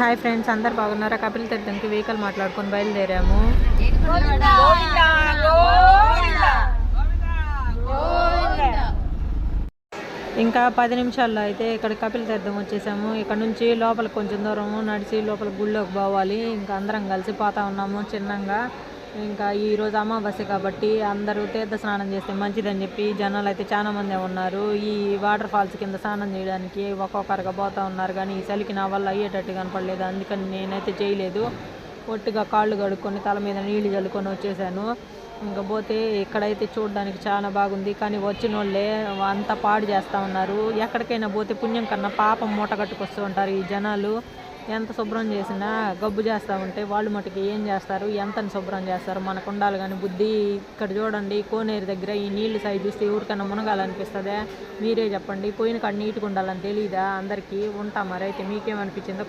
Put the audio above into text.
Hi friends అందరు బాగున్నారా? Kapil తీర్థంకి vehicle మాట్లాడుకొని బయలుదేరాము. ఇంకా పది నిమిషాల్లో అయితే ఇక్కడ కపిల్ తీర్థం వచ్చేసాము. ఇక్కడ నుంచి లోపల కొంచెం దూరం నడిచి లోపల గుళ్ళోకి పోవాలి. ఇంకా అందరం కలిసి పోతా ఉన్నాము చిన్నంగా. ఇంకా ఈ రోజు అమావాస్య కాబట్టి అందరూ తీర్థ స్నానం చేస్తే మంచిదని చెప్పి జనాలు అయితే చాలా మంది ఉన్నారు. ఈ వాటర్ ఫాల్స్ కింద స్నానం చేయడానికి ఒక్కొక్కరుగా పోతా ఉన్నారు కానీ ఈ చలికి నా వల్ల అయ్యేటట్టు కనపడలేదు. అందుకని నేనైతే చేయలేదు. ఒట్టిగా కాళ్ళు కడుక్కొని తల మీద నీళ్ళు చల్లుకొని వచ్చేసాను. ఇంకా పోతే ఇక్కడైతే చూడడానికి చాలా బాగుంది. కానీ వచ్చిన వాళ్ళే అంతా పాడు చేస్తూ ఉన్నారు. ఎక్కడికైనా పోతే పుణ్యం కన్నా పాపం మూట కట్టుకొస్తూ ఉంటారు ఈ జనాలు. ఎంత శుభ్రం చేసినా గబ్బు చేస్తూ ఉంటే వాళ్ళు మటుకు ఏం చేస్తారు? ఎంతని శుభ్రం చేస్తారు? మనకు ఉండాలి కానీ బుద్ధి ఇక్కడ చూడండి కోనేరు దగ్గర ఈ నీళ్ళు సైజ్ చూస్తే ఎవరికైనా మునగాలనిపిస్తుందా? మీరే చెప్పండి. పోయిన కాడ నీట్గా ఉండాలని తెలియదా అందరికీ ఉంటాం మరి. అయితే మీకేమనిపించిందో